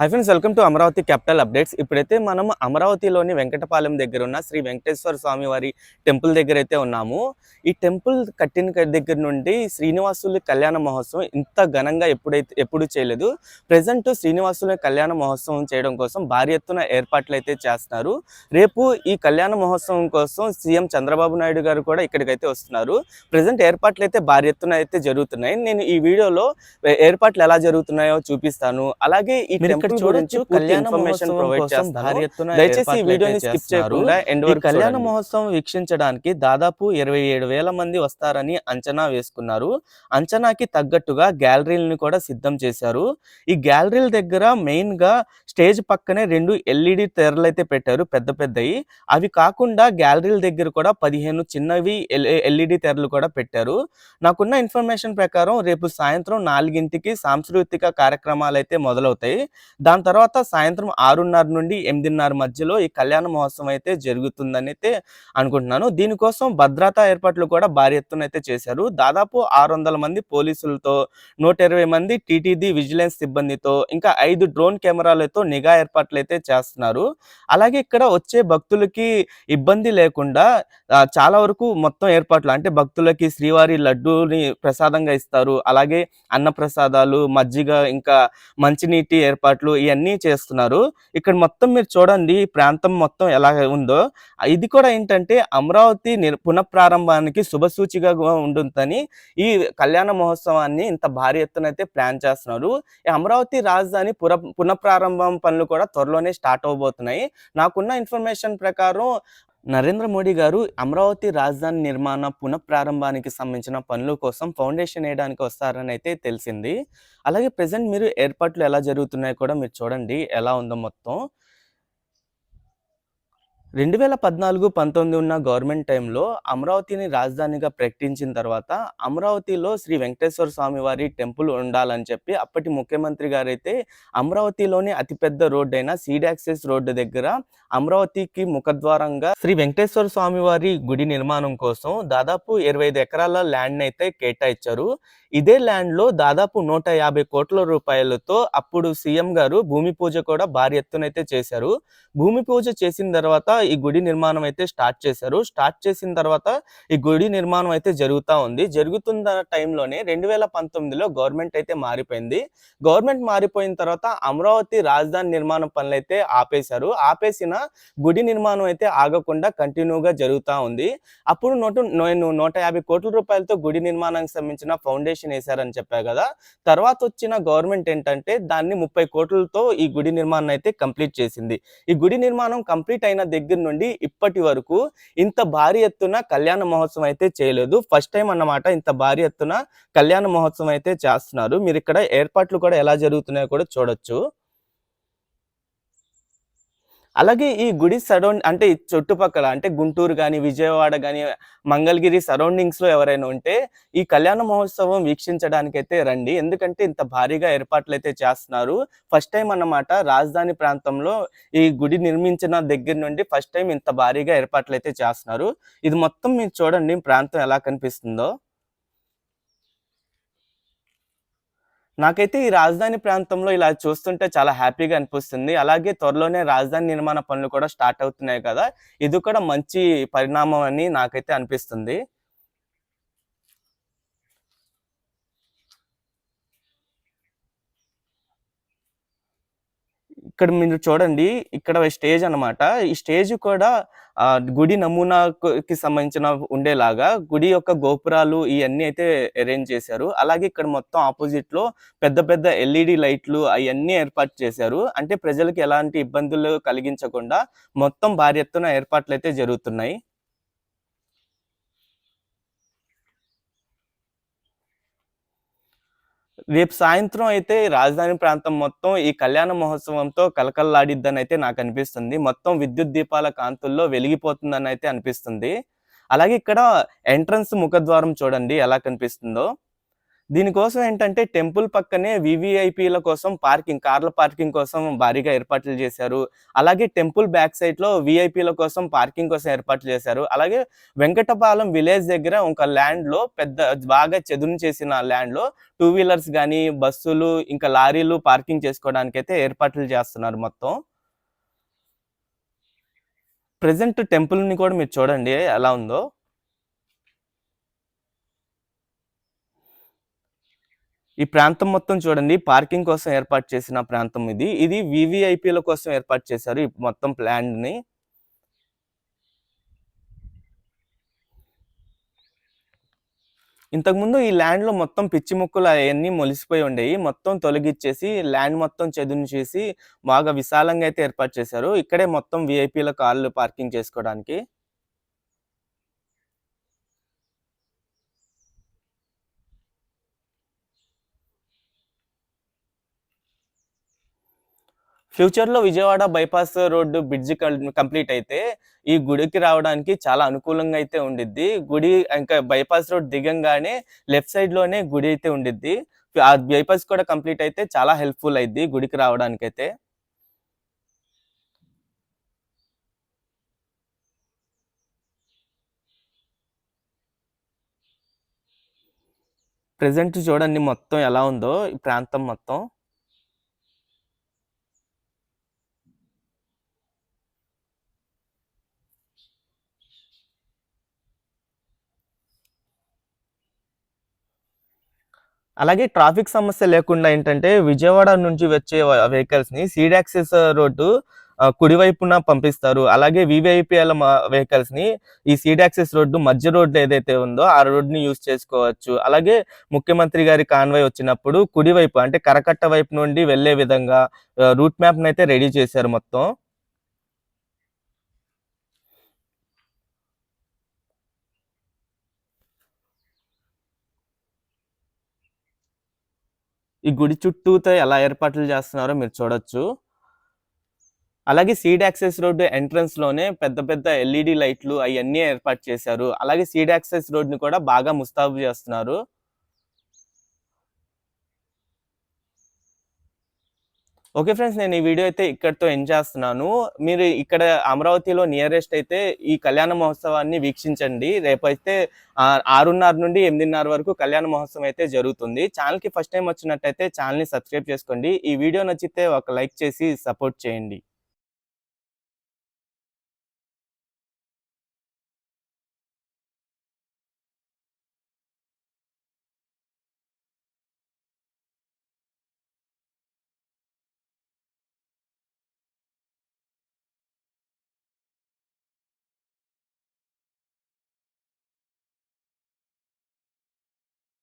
Hi friends welcome to Amaravati capital updates ఇప్పుడైతే మనం అమరావతిలోని వెంకటపాలెం దగ్గర ఉన్న శ్రీ వెంకటేశ్వర స్వామి వారి టెంపుల్ దగ్గర అయితే ఉన్నాము. ఈ టెంపుల్ కట్టిన దగ్గర నుండి శ్రీనివాసుల కళ్యాణ మహోత్సవం ఇంత ఘనంగా ఎప్పుడైతే ఎప్పుడు చేయలేదు. ప్రజెంట్ శ్రీనివాసుల కళ్యాణ మహోత్సవం చేయడం కోసం భారీ ఎత్తున ఏర్పాట్లు అయితే చేస్తున్నారు. రేపు ఈ కళ్యాణ మహోత్సవం కోసం సీఎం చంద్రబాబు నాయుడు గారు కూడా ఇక్కడికైతే వస్తున్నారు. ప్రజెంట్ ఏర్పాట్లు అయితే భారీ ఎత్తున అయితే జరుగుతున్నాయి. నేను ఈ వీడియోలో ఏర్పాట్లు ఎలా జరుగుతున్నాయో చూపిస్తాను. అలాగే ఈ ఇక్కడ చూడొచ్చు, కళ్యాణ మహోత్సవం ప్రొవైడ్ కోసం చేస్తాను. భారీ ఎత్తున దయచేసి ఈ వీడియోని స్కిప్. చేయకుండా ఎండ్ ఈ వరకు కళ్యాణ. మహోత్సవం వీక్షించడానికి దాదాపు ఇరవై ఏడు వేల మంది వస్తారని అంచనా వేసుకున్నారు. అంచనాకి తగ్గట్టుగా గ్యాలరీలను కూడా సిద్ధం చేశారు. ఈ గ్యాలరీల దగ్గర మెయిన్గా స్టేజ్ పక్కనే రెండు ఎల్ఈడి తెరలు అయితే పెట్టారు పెద్ద పెద్దవి అవి కాకుండా గ్యాలరీల దగ్గర కూడా పదిహేను చిన్నవి ఎల్ఈడి తెరలు కూడా పెట్టారు. నాకున్న ఇన్ఫర్మేషన్ ప్రకారం రేపు సాయంత్రం నాలుగింటికి సాంస్కృతిక కార్యక్రమాలు అయితే మొదలవుతాయి. దాని తర్వాత సాయంత్రం ఆరున్నర నుండి ఎనిమిదిన్నర మధ్యలో ఈ కళ్యాణ మహోత్సవం అయితే జరుగుతుందని అయితే అనుకుంటున్నాను. దీనికోసం భద్రతా ఏర్పాట్లు కూడా భారీ ఎత్తున అయితే చేశారు. దాదాపు ఆరు వందల మంది పోలీసులతో నూట ఇరవై మంది టీటీడీ విజిలెన్స్ సిబ్బందితో ఇంకా ఐదు డ్రోన్ కెమెరాలతో నిఘా ఏర్పాట్లు అయితే చేస్తున్నారు. అలాగే ఇక్కడ వచ్చే భక్తులకి ఇబ్బంది లేకుండా చాలా వరకు మొత్తం ఏర్పాట్లు అంటే భక్తులకి శ్రీవారి లడ్డూని ప్రసాదంగా ఇస్తారు. అలాగే అన్న ప్రసాదాలు మజ్జిగ ఇంకా మంచినీటి ఏర్పాట్లు ఇవన్నీ చేస్తున్నారు. ఇక్కడ మొత్తం మీరు చూడండి ఈ ప్రాంతం మొత్తం ఎలా ఉందో. ఇది కూడా ఏంటంటే అమరావతి పునఃప్రారంభానికి శుభసూచిగా ఉంటుందని ఈ కళ్యాణ మహోత్సవాన్ని ఇంత భారీ ఎత్తున అయితే ప్లాన్ చేస్తున్నారు. ఈ అమరావతి రాజధాని పుర పునఃప్రారంభం పనులు కూడా త్వరలోనే స్టార్ట్ అవబోతున్నాయి. నాకున్న ఇన్ఫర్మేషన్ ప్రకారం నరేంద్ర మోడీ గారు అమరావతి రాజధాని నిర్మాణ పునఃప్రారంభానికి సంబంధించిన పనుల కోసం ఫౌండేషన్ వేయడానికి వస్తారని అయితే తెలిసింది. అలాగే ప్రజెంట్ మీరు ఏర్పాట్లు ఎలా జరుగుతున్నాయో కూడా మీరు చూడండి ఎలా ఉందో మొత్తం. రెండు వేల పద్నాలుగు పంతొమ్మిది ఉన్న గవర్నమెంట్ టైంలో అమరావతిని రాజధానిగా ప్రకటించిన తర్వాత అమరావతిలో శ్రీ వెంకటేశ్వర స్వామి వారి టెంపుల్ ఉండాలని చెప్పి అప్పటి ముఖ్యమంత్రి గారైతే అమరావతిలోని అతిపెద్ద రోడ్డు అయిన సీడ్ యాక్సెస్ రోడ్డు దగ్గర అమరావతికి ముఖద్వారంగా శ్రీ వెంకటేశ్వర స్వామి వారి గుడి నిర్మాణం కోసం దాదాపు ఇరవై ఐదు ఎకరాల ల్యాండ్ అయితే కేటాయించారు. ఇదే ల్యాండ్లో దాదాపు నూట యాభై కోట్ల రూపాయలతో అప్పుడు సీఎం గారు భూమి పూజ కూడా భారీ ఎత్తునైతే చేశారు. భూమి పూజ చేసిన తర్వాత ఈ గుడి నిర్మాణం అయితే స్టార్ట్ చేశారు. స్టార్ట్ చేసిన తర్వాత ఈ గుడి నిర్మాణం అయితే జరుగుతూ ఉంది. జరుగుతున్న టైంలోనే రెండు వేల పంతొమ్మిదిలో గవర్నమెంట్ అయితే మారిపోయింది. గవర్నమెంట్ మారిపోయిన తర్వాత అమరావతి రాజధాని నిర్మాణం పనులు అయితే ఆపేశారు. ఆపేసిన గుడి నిర్మాణం అయితే ఆగకుండా కంటిన్యూగా జరుగుతూ ఉంది. అప్పుడు నూట నేను నూట యాభై కోట్ల రూపాయలతో గుడి నిర్మాణానికి సంబంధించిన ఫౌండేషన్ వేశారని చెప్పా కదా. తర్వాత వచ్చిన గవర్నమెంట్ ఏంటంటే దాన్ని ముప్పై కోట్లతో ఈ గుడి నిర్మాణం అయితే కంప్లీట్ చేసింది. ఈ గుడి నిర్మాణం కంప్లీట్ అయిన దగ్గర నుండి ఇప్పటి వరకు ఇంత భారీ ఎత్తున కళ్యాణ మహోత్సవం అయితే చేయలేదు. ఫస్ట్ టైం అన్నమాట ఇంత భారీ ఎత్తున కళ్యాణ మహోత్సవం అయితే చేస్తున్నారు. మీరు ఇక్కడ ఏర్పాట్లు కూడా ఎలా జరుగుతున్నాయో కూడా చూడొచ్చు. అలాగే ఈ గుడి సరౌండ్ అంటే ఈ చుట్టుపక్కల అంటే గుంటూరు కానీ విజయవాడ కానీ మంగళగిరి సరౌండింగ్స్లో ఎవరైనా ఉంటే ఈ కళ్యాణ మహోత్సవం వీక్షించడానికి అయితే రండి. ఎందుకంటే ఇంత భారీగా ఏర్పాట్లు అయితే చేస్తున్నారు. ఫస్ట్ టైం అన్నమాట రాజధాని ప్రాంతంలో ఈ గుడి నిర్మించిన దగ్గర నుండి ఫస్ట్ టైం ఇంత భారీగా ఏర్పాట్లు అయితే చేస్తున్నారు. ఇది మొత్తం మీరు చూడండి ప్రాంతం ఎలా కనిపిస్తుందో. నాకైతే ఈ రాజధాని ప్రాంతంలో ఇలా చూస్తుంటే చాలా హ్యాపీగా అనిపిస్తుంది. అలాగే త్వరలోనే రాజధాని నిర్మాణ పనులు కూడా స్టార్ట్ అవుతున్నాయి కదా. ఇది కూడా మంచి పరిణామం అని నాకైతే అనిపిస్తుంది. ఇక్కడ మీరు చూడండి ఇక్కడ స్టేజ్ అన్నమాట. ఈ స్టేజ్ కూడా ఆ గుడి నమూనాకి సంబంధించిన ఉండేలాగా గుడి యొక్క గోపురాలు ఇవన్నీ అయితే అరేంజ్ చేశారు. అలాగే ఇక్కడ మొత్తం ఆపోజిట్లో పెద్ద పెద్ద ఎల్ఈడి లైట్లు అవన్నీ ఏర్పాటు చేశారు. అంటే ప్రజలకు ఎలాంటి ఇబ్బందులు కలిగించకుండా మొత్తం భారీ ఎత్తున ఏర్పాట్లు అయితే జరుగుతున్నాయి. రేపు సాయంత్రం అయితే రాజధాని ప్రాంతం మొత్తం ఈ కళ్యాణ మహోత్సవంతో కలకల్లాడిద్దని అయితే నాకు అనిపిస్తుంది. మొత్తం విద్యుత్ దీపాల కాంతుల్లో వెలిగిపోతుందని అయితే అనిపిస్తుంది. అలాగే ఇక్కడ ఎంట్రన్స్ ముఖద్వారం చూడండి ఎలా కనిపిస్తుందో. దీనికోసం ఏంటంటే టెంపుల్ పక్కనే వివిఐపీల కోసం పార్కింగ్ కార్ల పార్కింగ్ కోసం భారీగా ఏర్పాట్లు చేశారు. అలాగే టెంపుల్ బ్యాక్ సైడ్లో విఐపీల కోసం పార్కింగ్ కోసం ఏర్పాట్లు చేశారు. అలాగే వెంకటపాలెం విలేజ్ దగ్గర ఒక ల్యాండ్లో పెద్ద బాగా చెదును చేసిన ల్యాండ్లో టూ వీలర్స్ కానీ బస్సులు ఇంకా లారీలు పార్కింగ్ చేసుకోవడానికి అయితే ఏర్పాట్లు చేస్తున్నారు మొత్తం. ప్రజెంట్ టెంపుల్ని కూడా మీరు చూడండి ఎలా ఉందో. ఈ ప్రాంతం మొత్తం చూడండి పార్కింగ్ కోసం ఏర్పాటు చేసిన ప్రాంతం ఇది. ఇది వివిఐపిల కోసం ఏర్పాటు చేశారు ఈ మొత్తం ప్లాన్ని ఇంతకుముందు ఈ ల్యాండ్లో మొత్తం పిచ్చి ముక్కలు అవన్నీ మొలిసిపోయి ఉండేవి. మొత్తం తొలగిచ్చేసి ల్యాండ్ మొత్తం చదును చేసి బాగా విశాలంగా అయితే ఏర్పాటు చేశారు. ఇక్కడే మొత్తం విఐపీల కార్లు పార్కింగ్ చేసుకోవడానికి. ఫ్యూచర్లో Vijayawada bypass road bridge complete అయితే ఈ గుడికి రావడానికి చాలా అనుకూలంగా అయితే ఉండిద్ది. గుడి ఇంకా బైపాస్ రోడ్ దిగంగానే లెఫ్ట్ సైడ్లోనే గుడి అయితే ఉండిద్ది. ఆ బైపాస్ కూడా కంప్లీట్ అయితే చాలా హెల్ప్ఫుల్ అయింది గుడికి రావడానికి అయితే ప్రెసెంట్ చూడండి మొత్తం ఎలా ఉందో ఈ ప్రాంతం మొత్తం. అలాగే ట్రాఫిక్ సమస్య లేకుండా ఏంటంటే విజయవాడ నుంచి వచ్చే వెహికల్స్ని రోడ్డు కుడివైపున పంపిస్తారు. అలాగే వివిఐపిఎల్ వెహికల్స్ని ఈ సీడ్ రోడ్డు మధ్య రోడ్డు ఏదైతే ఉందో ఆ రోడ్ని యూజ్ చేసుకోవచ్చు. అలాగే ముఖ్యమంత్రి గారి కాన్వాయ్ వచ్చినప్పుడు కుడివైపు అంటే కరకట్ట వైపు నుండి వెళ్ళే విధంగా రూట్ మ్యాప్ అయితే రెడీ చేశారు మొత్తం. ఈ గుడి చుట్టూతో ఎలా ఏర్పాట్లు చేస్తున్నారో మీరు చూడొచ్చు. అలాగే సీడ్ యాక్సెస్ రోడ్డు ఎంట్రన్స్లోనే పెద్ద పెద్ద ఎల్ఈడి లైట్లు అవన్నీ ఏర్పాటు చేశారు. అలాగే సీడ్ యాక్సెస్ రోడ్ని కూడా బాగా ముస్తాబు చేస్తున్నారు. ఓకే ఫ్రెండ్స్ నేను ఈ వీడియో అయితే ఇక్కడితో ఎండ్ చేస్తున్నాను. మీరు ఇక్కడ అమరావతిలో నియరెస్ట్ అయితే ఈ కళ్యాణ మహోత్సవాన్ని వీక్షించండి. రేపైతే ఆరున్నర నుండి ఎనిమిదిన్నర వరకు కళ్యాణ మహోత్సవం అయితే జరుగుతుంది. ఛానల్కి ఫస్ట్ టైం వచ్చినట్టయితే ఛానల్ని సబ్స్క్రైబ్ చేసుకోండి. ఈ వీడియో నచ్చితే ఒక లైక్ చేసి సపోర్ట్ చేయండి.